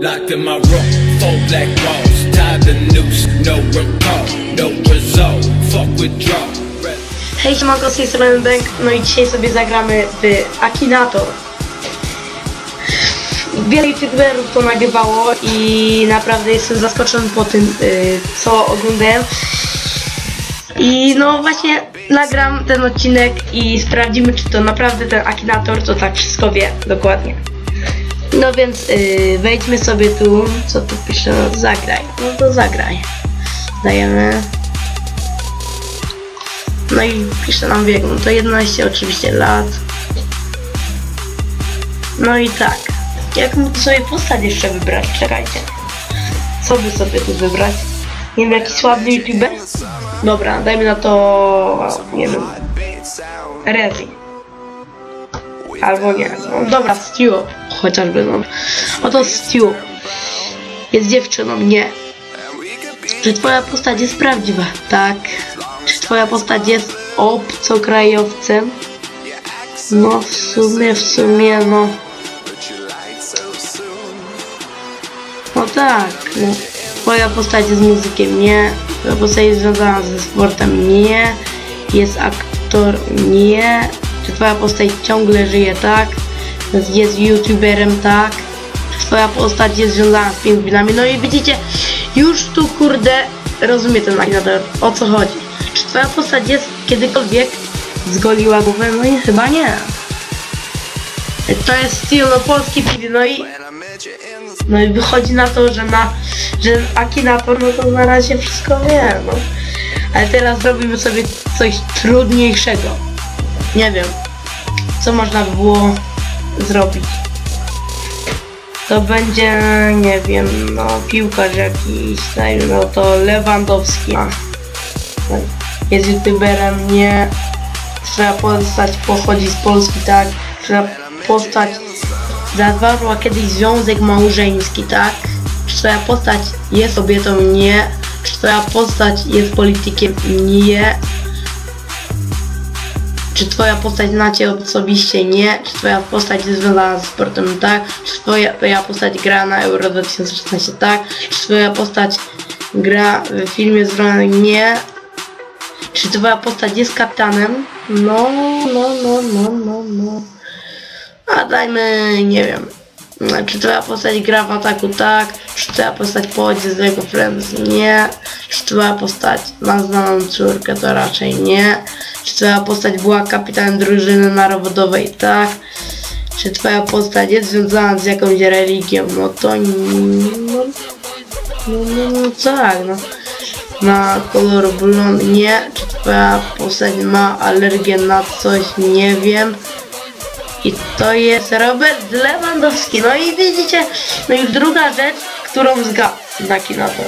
Locked in my room, four black walls, tied the noose, no recall, no result. Fuck withdrawal. Hej, siemanko, z tej strony no i dzisiaj sobie zagramy w Akinator. Wiele youtuberów to nagrywało i naprawdę jestem zaskoczony po tym, y, co oglądałem. I no właśnie nagram ten odcinek i sprawdzimy, czy to naprawdę ten Akinator to tak wszystko wie dokładnie. No więc y, wejdźmy sobie tu, co tu pisze, no, zagraj, no to zagraj. Dajemy no i pisze nam wiek, no to 11 oczywiście lat. No i tak. Jak mu sobie postać jeszcze wybrać? Czekajcie. Co by sobie tu wybrać? Nie wiem, jakiś sławny youtuber? Dobra, dajmy na to... nie wiem. Rezi. Albo nie. No, dobra, Stu. Chociażby, no. Oto Stu. Jest dziewczyną, nie. Czy twoja postać jest prawdziwa? Tak. Czy twoja postać jest obcokrajowcem? No w sumie, w sumie, no. No tak, no. Twoja postać jest muzykiem? Nie. Twoja postać jest związana ze sportem? Nie. Jest aktor? Nie. Czy twoja postać ciągle żyje? Tak. Jest youtuberem? Tak. Twoja postać jest związana z pingwinami? No i widzicie, już tu kurde rozumie ten akinator, o co chodzi. Czy twoja postać jest kiedykolwiek zgoliła głowę? No i chyba nie. To jest styl no, polski film, no i no i wychodzi na to, że na że Akinator no to na razie wszystko wie, no. Ale teraz zrobimy sobie coś trudniejszego. Nie wiem, co można by było zrobić. To będzie, nie wiem, no piłkarz jakiś, dajmy no to Lewandowski. A, Jest youtuberem, nie. Trzeba postać pochodzi z Polski, tak. Trzeba postać zawarła kiedyś związek małżeński, tak? Twoja postać jest kobietą? Nie. Twoja postać jest politykiem? Nie. Czy twoja postać znacie osobiście? Nie. Czy twoja postać jest związana ze sportem? Tak. Czy twoja, twoja postać gra na Euro 2016? Tak. Czy twoja postać gra w filmie z Nie. Czy twoja postać jest kapitanem? No, no, no, no, no, no. A dajmy, nie wiem. Czy twoja postać gra w ataku? Tak. Czy twoja postać pochodzi z Lego Friends? Nie. Czy twoja postać ma znaną córkę? To raczej nie. Czy twoja postać była kapitanem drużyny narodowej? Tak. Czy twoja postać jest związana z jakąś religią? No to no, no, no, no tak, no. Ma kolor blond? Nie. Czy twoja postać ma alergię na coś? Nie wiem. I to jest Robert Lewandowski. No i widzicie, no już druga rzecz, którą zgadł na kinator.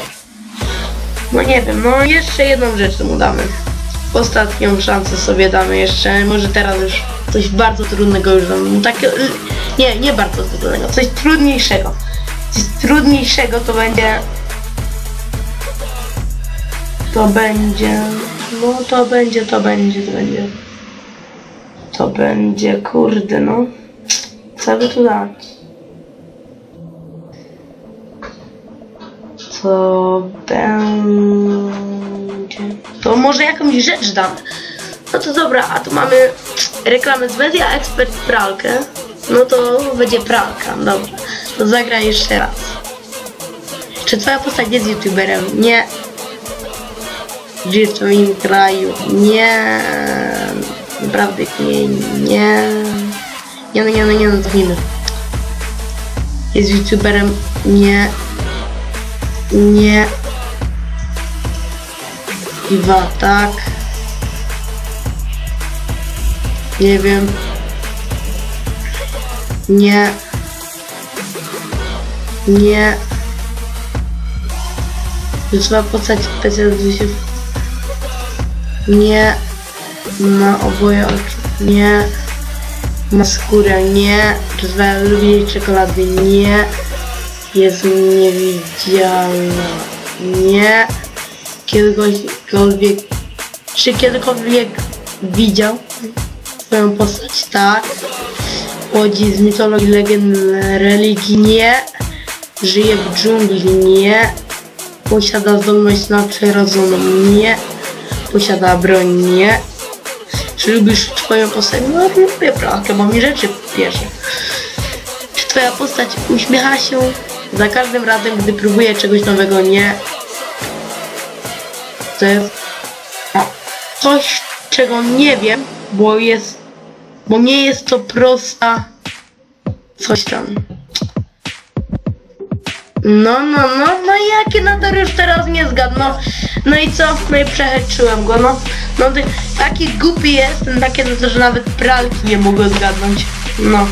No nie wiem, no jeszcze jedną rzecz mu damy. Ostatnią szansę sobie damy jeszcze. Może teraz już coś bardzo trudnego już damy. Takie, nie, nie bardzo trudnego, coś trudniejszego. Coś trudniejszego to będzie... To będzie... No to będzie, to będzie, to będzie. To będzie, kurde no. Co by tu dać? Co będzie? To może jakąś rzecz dam. No to dobra, a tu mamy reklamę z Media Expert pralkę. No to będzie pralka, dobra. To zagraj jeszcze raz. Czy twoja postać jest youtuberem? Nie. Żyje w twoim kraju? Nie. Naprawdę nie, nie, nie, nie, nie, no, cofnijmy. Jest youtuberem, nie, nie, Iwa, tak, nie wiem, nie, nie, ma postać specjalnie nie, ma oboje oczu, nie. Ma skórę, nie. Lubi czekolady, nie. Jest niewidzialna, nie. Kiedykolwiek, czy kiedykolwiek widział swoją postać, tak. Chodzi z mitologii, legend, religii, nie. Żyje w dżungli? Nie. Posiada zdolność nadprzyrodzoną? Nie. Posiada broń? Nie. Czy lubisz twoją postać? No lubię pralkę, bo mi rzeczy bierze. Czy twoja postać uśmiecha się za każdym razem, gdy próbuje czegoś nowego? Nie. To jest o, coś, czego nie wiem, bo jest, bo nie jest to prosta coś tam. No, no, no, no jakie na to już teraz nie zgadł, no, no i co? No i przeheczyłem go, no, no ty, taki głupi jestem, takie, no to, że nawet pralki nie mogę zgadnąć, no.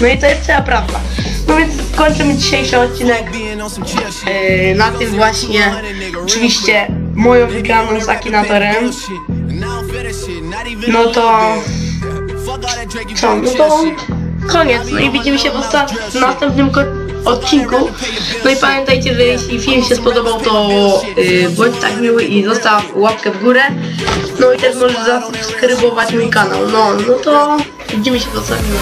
No i to jest cała prawda. No więc kończymy dzisiejszy odcinek yy, na tym właśnie, oczywiście moją wygraną z Akinatorem. No to, co, no to koniec, no i widzimy się w, następnym odcinku. No i pamiętajcie, że jeśli film się spodobał, to yy, bądź tak miły i zostaw łapkę w górę. No i też możesz zasubskrybować mój kanał. No, no to widzimy się w następnym.